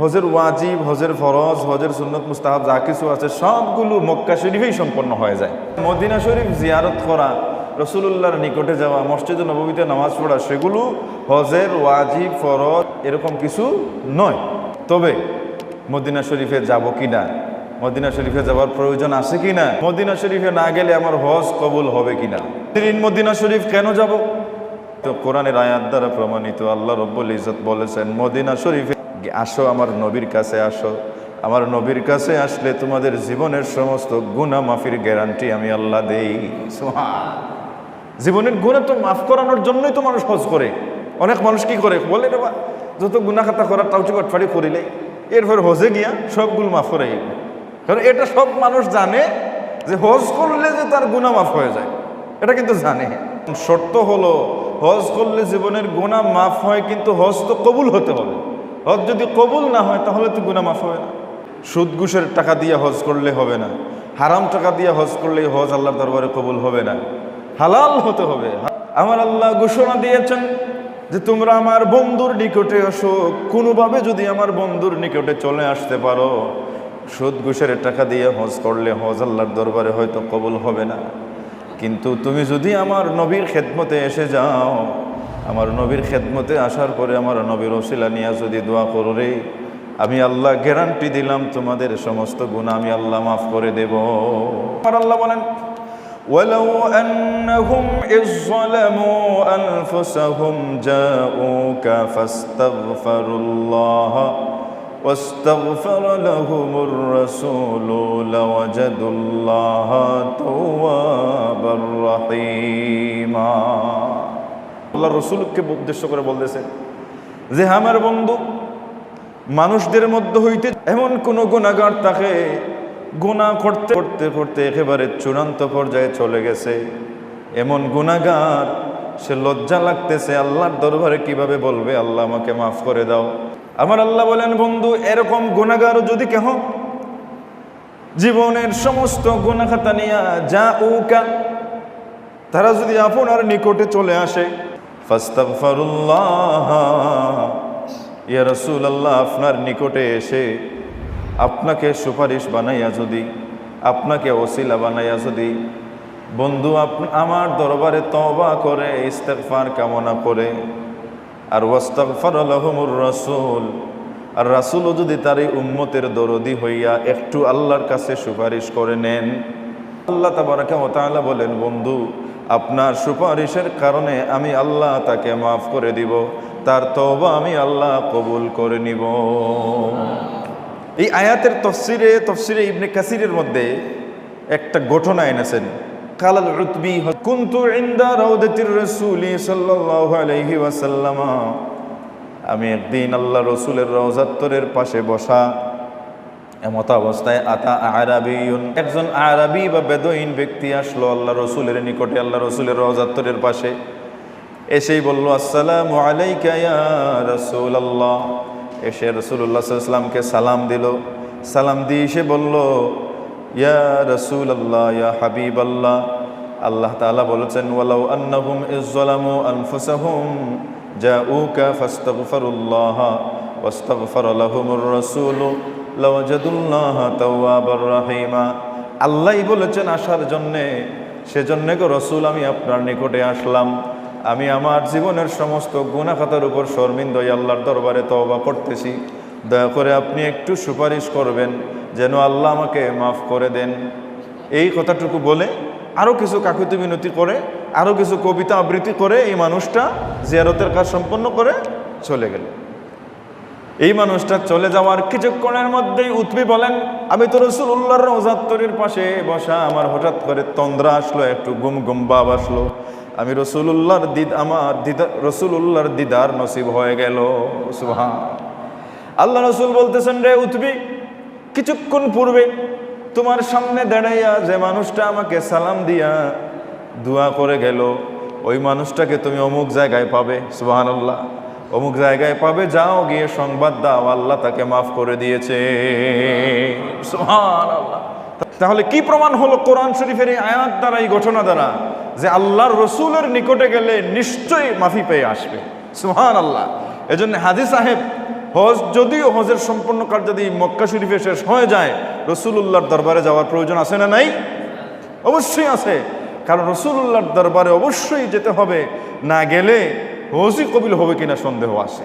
হজের ওয়াজিব, হজের ফরজ, হজের সুন্নত, মুস্তাহাব যা কিছু আছে সবগুলো মক্কা শরীফেই সম্পন্ন হয়ে যায়। মদিনা শরীফ জিয়ারত করা রসুল্লাহর নিকটে যাওয়া, মসজিদ নবমীতে নামাজ পড়া, সেগুলো হজের ওয়াজিব, ফরজ এরকম কিছু নয়। তবে মদিনা শরীফে যাব কি না মদিনা শরীফে যাওয়ার প্রয়োজন আছে কি না মদিনা শরীফে না গেলে আমার হজ কবুল হবে কি না মদিনা শরীফ কেন যাব? তো কোরআনের আয়াত দ্বারা প্রমাণিত আল্লাহ রব্বুল ইজত বলেছেন, মদিনা শরীফে আসো আমার নবীর কাছে আসো। আমার নবীর কাছে আসলে তোমাদের জীবনের সমস্ত গুণা মাফির গ্যারান্টি আমি আল্লাহ দেই। জীবনের গুণা তো মাফ করানোর জন্যই তো মানুষ হজ করে। অনেক মানুষ কি করে? বলে বা, যত গুণা খাতা করার টাউটি কটফাড়ি করিলে এরপর হজে গিয়া সবগুলো মাফ করে কারণ এটা সব মানুষ জানে যে হজ করলে যে তার গুণা মাফ হয়ে যায়। এটা কিন্তু জানে। শর্ত হলো, হজ করলে জীবনের গুণা মাফ হয়, কিন্তু হজ তো কবুল হতে হবে। হজ যদি কবুল না হয়, তাহলে তো গুণা মাফ হবে না। সুদ ঘুষের টাকা দিয়ে হজ করলে হবে না। হারাম টাকা দিয়ে হজ করলে হজ আল্লাহর দরবারে কবুল হবে না। হালাল হতে হবে। আমার আল্লাহ ঘোষণা দিয়েছেন যে তোমরা আমার বন্ধুর নিকটে আসো। কোনোভাবে যদি আমার বন্ধুর নিকটে চলে আসতে পারো সুদ ঘুষের টাকা দিয়ে হজ করলে হজ আল্লাহর দরবারে হয়তো কবুল হবে না। কিন্তু তুমি যদি আমার নবীর খেদমতে এসে যাও আমার নবীর খেদমতে আসার পরে আমার নবীর ওসিলা নিয়ে যদি দোয়া করো রে আমি আল্লাহ গ্যারান্টি দিলাম তোমাদের সমস্ত গুণা আমি আল্লাহ মাফ করে দেব আমার আল্লাহ বলেন ولو أنهم إذ ظلموا أنفسهم جاءوك فاستغفروا الله واستغفر لهم الرسول لوجدوا الله توابا رحيما আল্লাহ রসুলকে উদ্দেশ্য করে বলতেছে যে, আমার বন্ধু, মানুষদের মধ্যে হইতে এমন কোন গুণাগার তাকে গুণা করতে করতে করতে একেবারে চূড়ান্ত পর্যায়ে চলে গেছে। এমন গুণাগার সে লজ্জা লাগতেছে। আল্লাহর দরবারে কীভাবে বলবে? আল্লাহ আমাকে মাফ করে দাও। আমার আল্লাহ বলেন, বন্ধু, এরকম গুণাগার যদি কেহ, জীবনের সমস্ত গুণাখাতা নিয়া যা উকা, তারা যদি আপনার নিকটে চলে আসে ফাস্তাগফারুল্লাহ। ইয়া রসুল আল্লাহ আপনার নিকটে এসে আপনাকে সুপারিশ বানাইয়া যদি, আপনাকে ওসিলা বানাইয়া যদি, বন্ধু আমার দরবারে তবা করে ইস্তেকফার কামনা করে, আর ওয়াস্তাগফার আলহমুর রসুল, আর রাসুলও যদি তার এই উম্মতের দরদি হইয়া একটু আল্লাহর কাছে সুপারিশ করে নেন, আল্লাহ তাবারাকা ও তাআলা বলেন, বন্ধু আপনার সুপারিশের কারণে আমি আল্লাহ তাকে মাফ করে দিব। তার তওবা আমি আল্লাহ কবুল করে নিব। এই আয়াতের তফসিরে তফসিরে ইবনে কাসিরের মধ্যে একটা ঘটনা এনেছেন। কালাল রুতবি কুনতু ইনদা রাউদাতির রাসূলি সাল্লাল্লাহু আলাইহি ওয়াসাল্লাম। আমি একদিন আল্লাহ রসুলের রওজাত্তরের পাশে বসা এমত অবস্থায়, আতা আরাবিউন একজন আরবি বা বেদইন ব্যক্তি আসলো আল্লাহ রসুলের নিকটে, আল্লাহ রসুলের রওজাত্তরের পাশে। এসেই বলল, আসসালামু আলাইকা ইয়া রাসূলুল্লাহ। এসে রসুল্লাহ সাল্লামকে সালাম দিল। সালাম দিয়ে এসে বলল, ইয়া রাসূলুল্লাহ, ইয়া হাবিব আল্লাহ আল্লাহ তাআলা বলেছেন, ওয়ালাউ আন্নাহুম ইজ্জালামু আনফুসাহুম জাউকা ফাস্তাগফিরুল্লাহ, ওয়াস্তাগফার লাহুমুর রাসূলু। আল্লাহই বলেছেন আসার জন্যে, সেজন্য গো রসুল, আমি আপনার নিকটে আসলাম। আমি আমার জীবনের সমস্ত গুণাখাতার উপর শর্মিন্দ আল্লাহর দরবারে তওবা করতেছি। দয়া করে আপনি একটু সুপারিশ করবেন, যেন আল্লাহ আমাকে মাফ করে দেন। এই কথাটুকু বলে আরও কিছু কাকুতি মিনতি করে আরও কিছু কবিতা আবৃত্তি করে এই মানুষটা জিয়ারতের কাজ সম্পন্ন করে চলে গেল। এই মানুষটা চলে যাওয়ার কিছুক্ষণের মধ্যেই উৎপি বলেন, আমি তো রসুল উল্লাহর রোজাত্তরের পাশে বসা, আমার হঠাৎ করে তন্দ্রা আসলো, একটু গুম গুম ভাব আসলো। আমি রসুল উল্লাহর দিদ, আমার দিদা রসুল উল্লাহর দিদার নসিব হয়ে গেল। সুহান আল্লাহ রসুল বলতেছেন, রে উৎবি কিছুক্ষণ পূর্বে তোমার সামনে দাঁড়াইয়া যে মানুষটা আমাকে সালাম দিয়া দোয়া করে গেল, ওই মানুষটাকে তুমি অমুক জায়গায় পাবে। সুবাহান আল্লাহ অমুক জায়গায় পাবে, যাও গিয়ে সংবাদ দাও, আল্লাহ তাকে মাফ করে দিয়েছে। তাহলে কি প্রমাণ হলো কোরআন শরীফের এই আয়াত দ্বারা, এই ঘটনা দ্বারা? যে আল্লাহর রসুলের নিকটে গেলে নিশ্চয়ই মাফি পেয়ে আসবে। সুহান আল্লাহ এজন্য হাজি সাহেব, হজ যদিও হজের সম্পূর্ণ কাজ যদি মক্কা শরীফে শেষ হয়ে যায় রসুল্লাহর দরবারে যাওয়ার প্রয়োজন আছে না নাই? অবশ্যই আছে। কারণ রসুল্লাহর দরবারে অবশ্যই যেতে হবে। না গেলে হজই কবিল হবে কিনা সন্দেহ আছে।